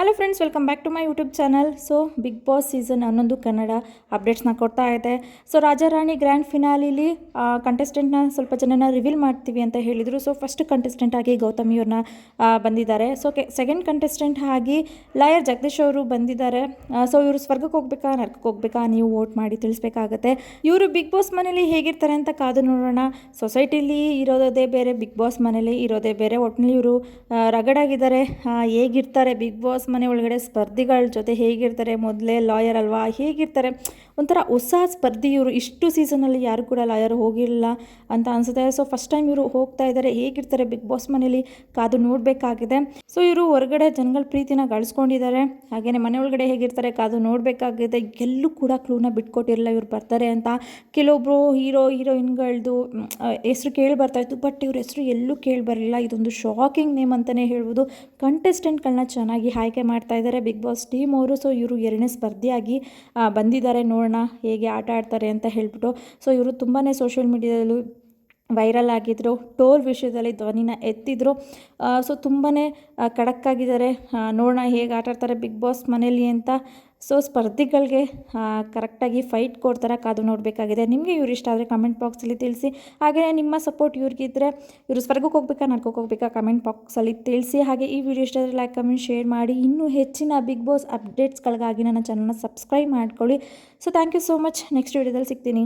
Hello friends welcome back to my YouTube channel so big boss season ಹನ್ನೊಂದು ಕನ್ನಡ ಅಪ್ಡೇಟ್ಸ್ನ ಕೊಡ್ತಾ ಇದೆ. So Rajarani grand ಫಿನಾಲಿಲಿ ಕಂಟೆಸ್ಟೆಂಟ್ನ ಸ್ವಲ್ಪ ಜನನ ರಿವೀಲ್ ಮಾಡ್ತೀವಿ ಅಂತ ಹೇಳಿದರು. ಸೊ ಫಸ್ಟ್ ಕಂಟೆಸ್ಟೆಂಟ್ ಆಗಿ ಗೌತಮಿ ಅವ್ರನ್ನ ಬಂದಿದ್ದಾರೆ. ಸೊ ಕೆ ಸೆಕೆಂಡ್ ಕಂಟೆಸ್ಟೆಂಟ್ ಆಗಿ ಲಾಯರ್ ಜಗದೀಶ್ ಅವರು ಬಂದಿದ್ದಾರೆ. ಸೊ ಇವರು ಸ್ವರ್ಗಕ್ಕೆ ಹೋಗ್ಬೇಕಾ, ನರ್ಕಕ್ಕೆ ಹೋಗ್ಬೇಕಾ ನೀವು ವೋಟ್ ಮಾಡಿ ತಿಳಿಸ್ಬೇಕಾಗತ್ತೆ. ಇವರು ಬಿಗ್ ಬಾಸ್ ಮನೇಲಿ ಹೇಗಿರ್ತಾರೆ ಅಂತ ಕಾದು ನೋಡೋಣ. ಸೊಸೈಟಿಲಿ ಇರೋದೇ ಬೇರೆ ಬಿಗ್ ಬಾಸ್ ಮನೇಲಿ ಇರೋದೇ ಬೇರೆ. ಒಟ್ಟಿನಲ್ಲಿ ಇವರು ರಗಡಾಗಿದ್ದಾರೆ. ಹೇಗಿರ್ತಾರೆ ಬಿಗ್ ಬಾಸ್ ಮನೆ ಒಳಗಡೆ ಸ್ಪರ್ಧಿಗಳ ಜೊತೆ ಹೇಗಿರ್ತಾರೆ? ಮೊದಲೇ ಲಾಯರ್ ಅಲ್ವಾ? ಹೇಗಿರ್ತಾರೆ? ಒಂಥರ ಹೊಸ ಸ್ಪರ್ಧಿ ಇವರು. ಇಷ್ಟು ಸೀಸನಲ್ಲಿ ಯಾರು ಕೂಡ ಲಾಯರ್ ಹೋಗಿಲ್ಲ ಅಂತ ಅನಿಸುತ್ತೆ. ಸೊ ಫಸ್ಟ್ ಟೈಮ್ ಇವರು ಹೋಗ್ತಾ ಇದ್ದಾರೆ ಹೇಗಿರ್ತಾರೆ? ಬಿಗ್ ಬಾಸ್ ಮನೇಲಿ ಕಾದು ನೋಡಬೇಕಾಗಿದೆ. ಸೊ ಇವರು ಹೊರಗಡೆ ಜನಗಳ ಪ್ರೀತಿನ ಗಳಿಸ್ಕೊಂಡಿದ್ದಾರೆ. ಹಾಗೆಯೇ ಮನೆ ಒಳಗಡೆ ಹೇಗಿರ್ತಾರೆ? ಕಾದು ನೋಡಬೇಕಾಗಿದೆ. ಎಲ್ಲೂ ಕೂಡ ಕ್ಲೂನ ಬಿಟ್ಕೊಟ್ಟಿರಲಿಲ್ಲ ಇವರು ಬರ್ತಾರೆ ಅಂತ. ಕೆಲವೊಬ್ಬರು ಹೀರೋ ಹೀರೋಯಿನ್ಗಳದ್ದು ಹೆಸರು ಕೇಳಿ ಬರ್ತಾ ಇತ್ತು. ಬಟ್ ಇವ್ರ ಹೆಸರು ಎಲ್ಲೂ ಕೇಳಿ ಬರಲಿಲ್ಲ. ಇದೊಂದು ಶಾಕಿಂಗ್ ನೇಮ್ ಅಂತಲೇ ಹೇಳ್ಬೋದು. ಕಂಟೆಸ್ಟೆಂಟ್ಗಳನ್ನ ಚೆನ್ನಾಗಿ ಆಯ್ಕೆ ಮಾಡ್ತಾ ಇದ್ದಾರೆ. ಬಿಗ್ ಬಾಸ್ ಟೀಮ್ ಅವರು, ಸೊ ಇವರು ಎರಡನೇ ಸ್ಪರ್ಧಿಯಾಗಿ ಬಂದಿದ್ದಾರೆ. ನೋಡೋಣ ಹೇಗೆ ಆಟ ಆಡ್ತಾರೆ ಅಂತ ಹೇಳ್ಬಿಟ್ಟು, ಸೊ ಇವರು ತುಂಬಾ ಸೋಷಿಯಲ್ ಮೀಡಿಯಾದಲ್ಲೂ ವೈರಲ್ ಆಗಿದ್ದರು ಟೋಲ್ ವಿಷಯದಲ್ಲಿ ಧ್ವನಿನ ಎತ್ತಿದ್ರು. ಸೊ ತುಂಬಾ ಖಡಕ್ಕಾಗಿದ್ದಾರೆ. ಆಗಿದ್ದಾರೆ ನೋಡೋಣ ಹೇಗೆ ಆಟಾಡ್ತಾರೆ ಬಿಗ್ ಬಾಸ್ ಮನೇಲಿ ಅಂತ. ಸೊ ಸ್ಪರ್ಧಿಗಳಿಗೆ ಕರೆಕ್ಟಾಗಿ ಫೈಟ್ ಕೊಡ್ತಾರೆ ಕಾದು ನೋಡಬೇಕಾಗಿದೆ. ನಿಮಗೆ ಇವ್ರು ಇಷ್ಟ ಆದರೆ ಕಮೆಂಟ್ ಬಾಕ್ಸಲ್ಲಿ ತಿಳಿಸಿ. ಹಾಗೆಯೇ ನಿಮ್ಮ ಸಪೋರ್ಟ್ ಇವ್ರಿಗಿದ್ರೆ ಇವರು ಸ್ವರ್ಗಕ್ಕೆ ಹೋಗ್ಬೇಕಾ ನರ್ಕಕ್ಕೆ ಹೋಗ್ಬೇಕಾ ಕಮೆಂಟ್ ಬಾಕ್ಸಲ್ಲಿ ತಿಳಿಸಿ. ಹಾಗೆ ಈ ವಿಡಿಯೋ ಇಷ್ಟ ಆದರೆ ಲೈಕ್ ಕಮೆಂಟ್ ಶೇರ್ ಮಾಡಿ. ಇನ್ನೂ ಹೆಚ್ಚಿನ ಬಿಗ್ ಬಾಸ್ ಅಪ್ಡೇಟ್ಸ್ಗಳಿಗಾಗಿ ನನ್ನ ಚಾನಲ್ನ ಸಬ್ಸ್ಕ್ರೈಬ್ ಮಾಡ್ಕೊಳ್ಳಿ. So thank you so much next ವಿಡಿಯೋದಲ್ಲಿ ಸಿಗ್ತೀನಿ.